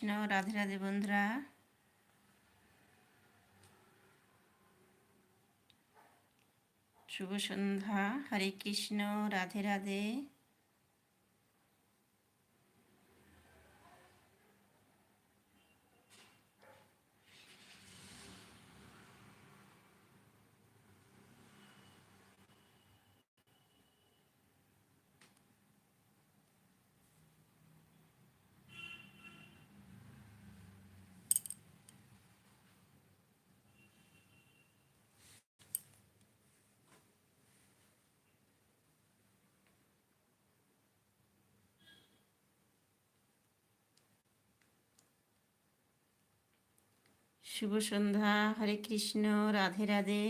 কৃষ্ণ রাধে রাধে বন্ধুরা। শুভ সন্ধ্যা হরে কৃষ্ণ রাধে রাধে। শুভ সন্ধ্যা হরে কৃষ্ণ রাধে রাধে।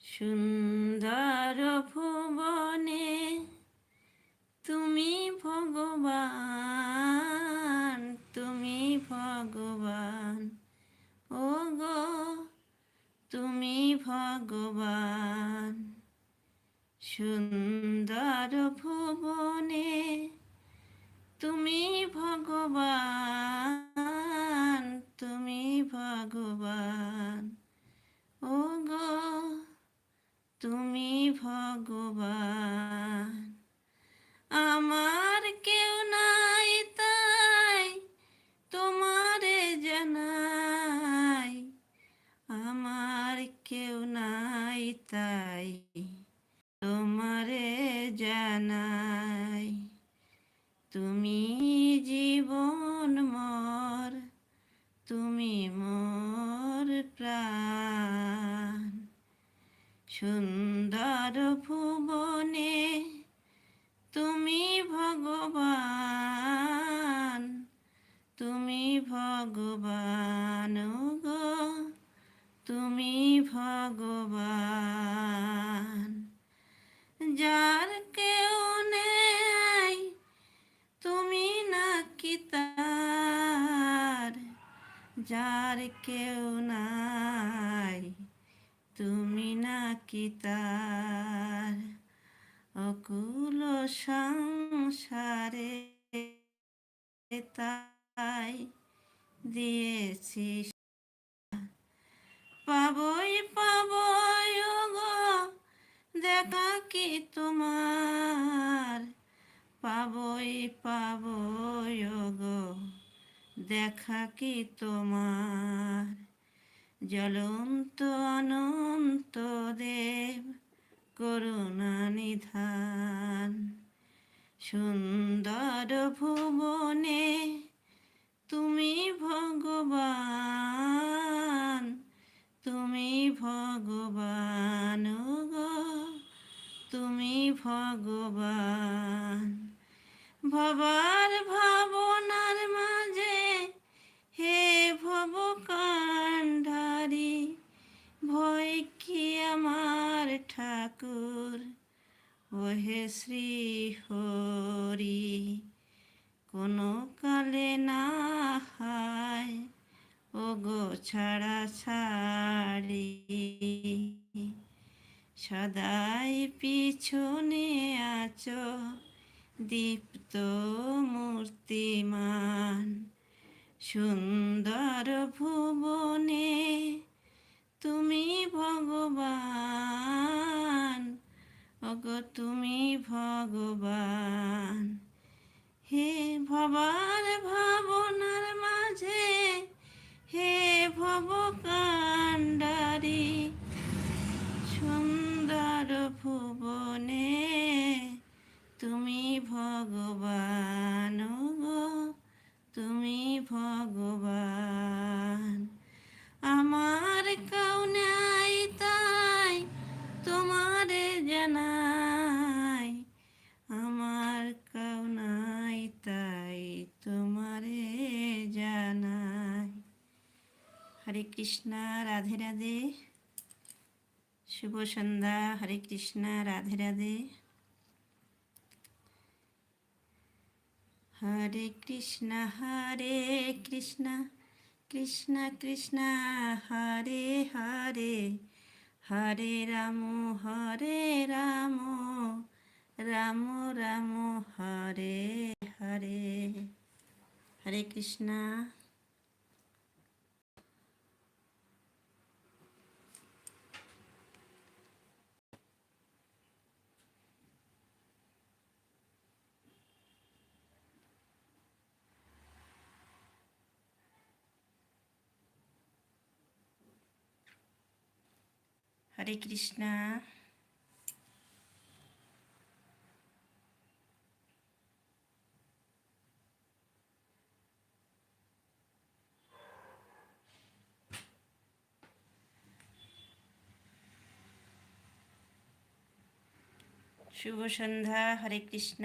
সুন্দর ভগবান। আমার কেউ নাই তাই তোমারে জানাই। আমার কেউ নাই তাই তোমারে জানাই। তুমি জীবন মর, তুমি মোর প্রাণ। সুন্দর ভুবনে তুমি ভগবান তুমি ভগবান। নাকি তার অকুল সংসারে তাই দিয়েছি পাবই পাবই গো দেখা কি তোমার? পাবই পাবই গো দেখা কি তোমার? জ্বলন্ত ভগবান। ভবার ভাবনার মাঝে হে ভব কান্ডারি ভয় কি আমার ঠাকুর? ওহে শ্রী হরি কোনো কালে না হায় ও গো ছাড়া ছাড়ি। সদাই পিছনে আছো, দীপ্ত মূর্তিমান। সুন্দর ভুবনে তুমি ভগবান অগো তুমি ভগবান। হে ভবার ভাবনার মাঝে, হে ভব কাণ্ডারি সুন্দর ভুবনে তুমি ভগবান, গো তুমি ভগবান। আমার কাউ নাই তাই তোমারে জানাই, আমার কাউ নাই তাই তোমারে জানাই। হরে কৃষ্ণ, রাধে রাধে। শুভ সন্ধ্যা, হরে কৃষ্ণা, রাধে রাধে। হরে কৃষ্ণ হরে কৃষ্ণ কৃষ্ণ কৃষ্ণ, হরে হরে। হরে রাম হরে রাম রাম রাম, হরে হরে। হরে কৃষ্ণ। হরে কৃষ্ণ। শুভ সন্ধ্যা হরে কৃষ্ণ।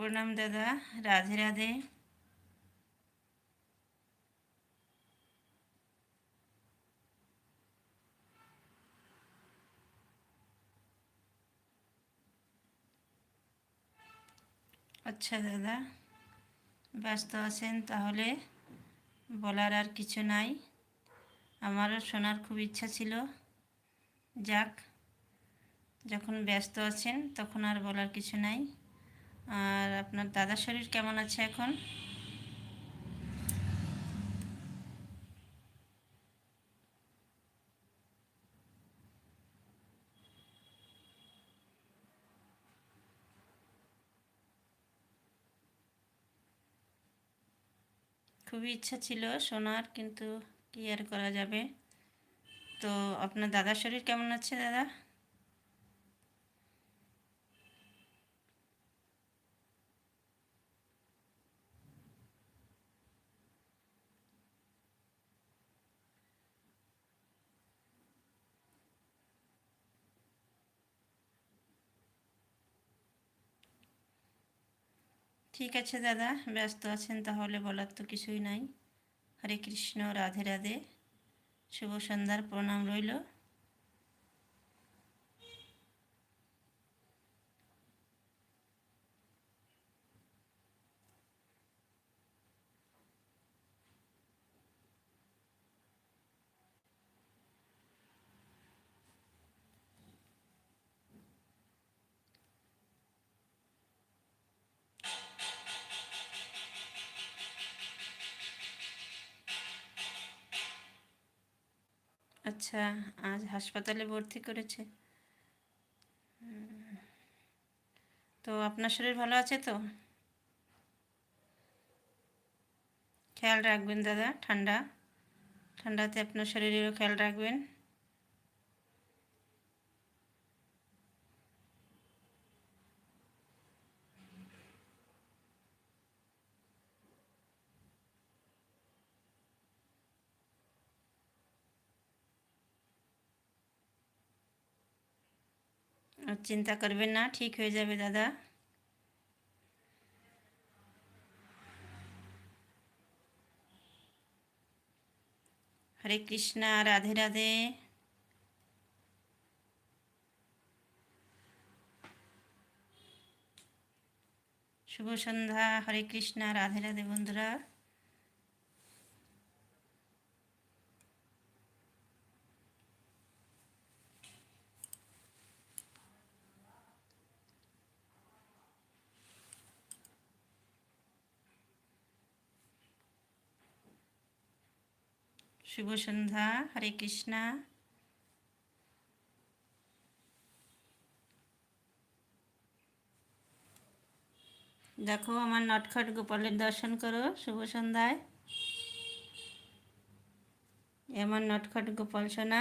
প্রণাম দাদা, রাধে রাধে। আচ্ছা দাদা, ব্যস্ত আছেন তাহলে বলার আর কিছু নাই। আমারও শোনার খুব ইচ্ছা ছিল। যাক, যখন ব্যস্ত আছেন তখন আর বলার কিছু নাই। আর আপনার দাদার শরীর কেমন আছে এখন? খুবই ইচ্ছা ছিল শোনার কিন্তু কি আর করা যাবে? তো আপনার দাদার শরীর কেমন আছে দাদা? ঠিক আছে, দাদা। ব্যস্ত আছেন তাহলে বলার তো কিছুই নাই। হরে কৃষ্ণ, রাধে রাধে। শুভ সন্ধ্যার প্রণাম রইল। আচ্ছা আজ হাসপাতালে ভর্তি করেছে। তো আপনার শরীর ভালো আছে তো? খেয়াল রাখবেন দাদা, ঠান্ডা। ঠান্ডাতে আপনার শরীরেরও খেয়াল রাখবেন। চিন্তা করবেন না ঠিক হয়ে যাবে দাদা হরে কৃষ্ণা রাধে রাধে শুভ সন্ধ্যা হরে কৃষ্ণা রাধে রাধে বন্ধুরা শুভ সন্ধ্যা হরে কৃষ্ণা। দেখো আমার নটখট গোপালের দর্শন করো শুভ সন্ধ্যায় আমার নটখট গোপাল সোনা।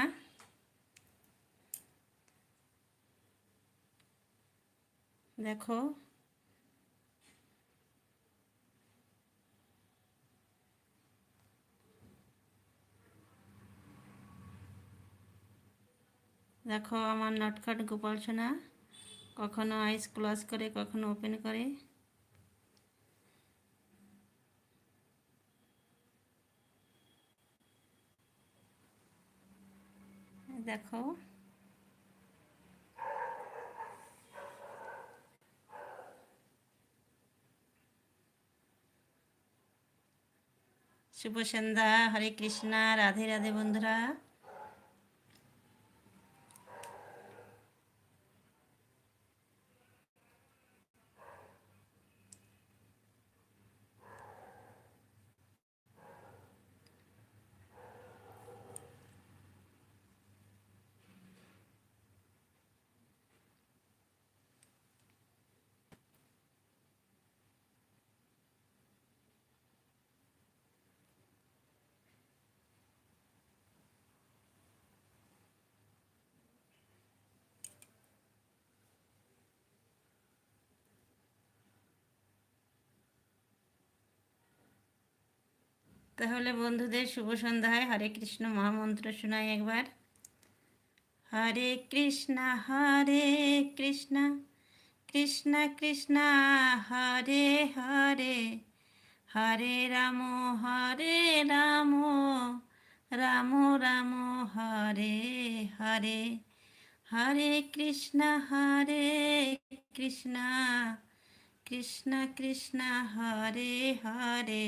দেখো দেখো আমার নটখট গোপাল সোনা। কখনো আইস ক্লোজ করে, কখনো ওপেন করে। দেখো। শুভ সন্ধ্যা, হরে কৃষ্ণা, রাধে রাধে বন্ধুরা। তাহলে বন্ধুদের শুভ সন্ধ্যায়। হরে কৃষ্ণ মহামন্ত্র শোনাই একবার। হরে কৃষ্ণ হরে কৃষ্ণ কৃষ্ণ কৃষ্ণ, হরে হরে হরে রাম হরে রাম রাম রাম, হরে হরে হরে কৃষ্ণ হরে কৃষ্ণ কৃষ্ণ কৃষ্ণ, হরে হরে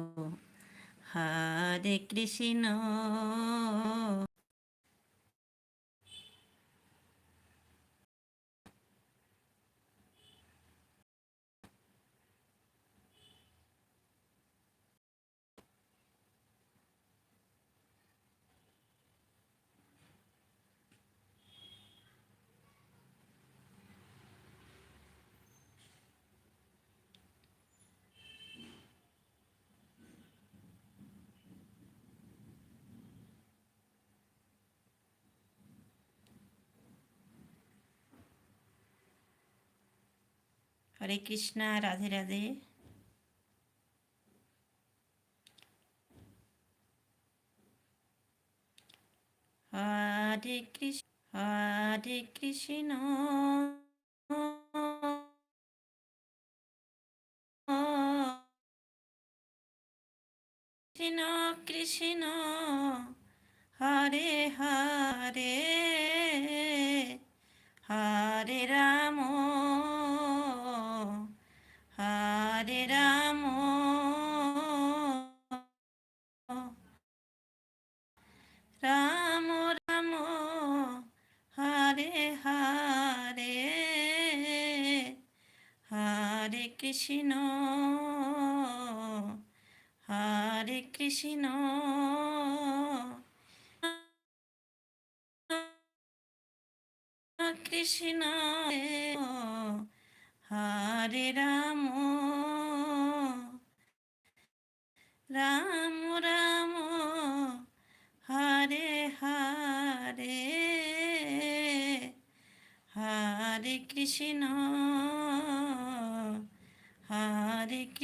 হরে কৃষ্ণ। হরে কৃষ্ণা রাধে রাধে। হরে কৃষ্ণ হরে কৃষ্ণ। কৃষ্ণ কৃষ্ণ। হরে হরে। কৃষ্ণ হরে কৃষ্ণ। কৃষ্ণ হরে রাম রাম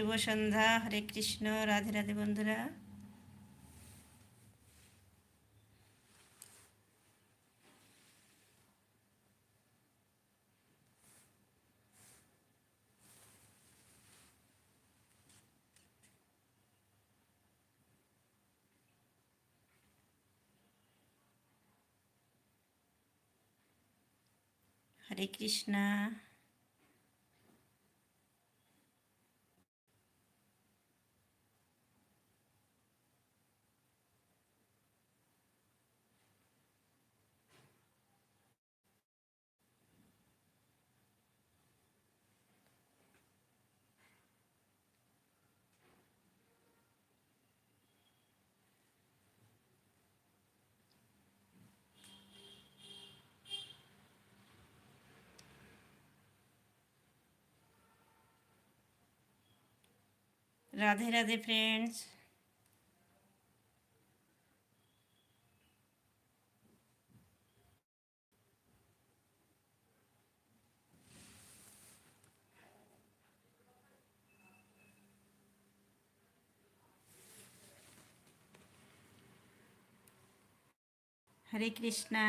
শুভ সন্ধ্যা হরে কৃষ্ণ রাধে রাধে বন্ধুরা। হরে কৃষ্ণা। রাধে রাধে ফ্রেন্ডস হরে কৃষ্ণা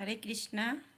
হরে কৃষ্ণা।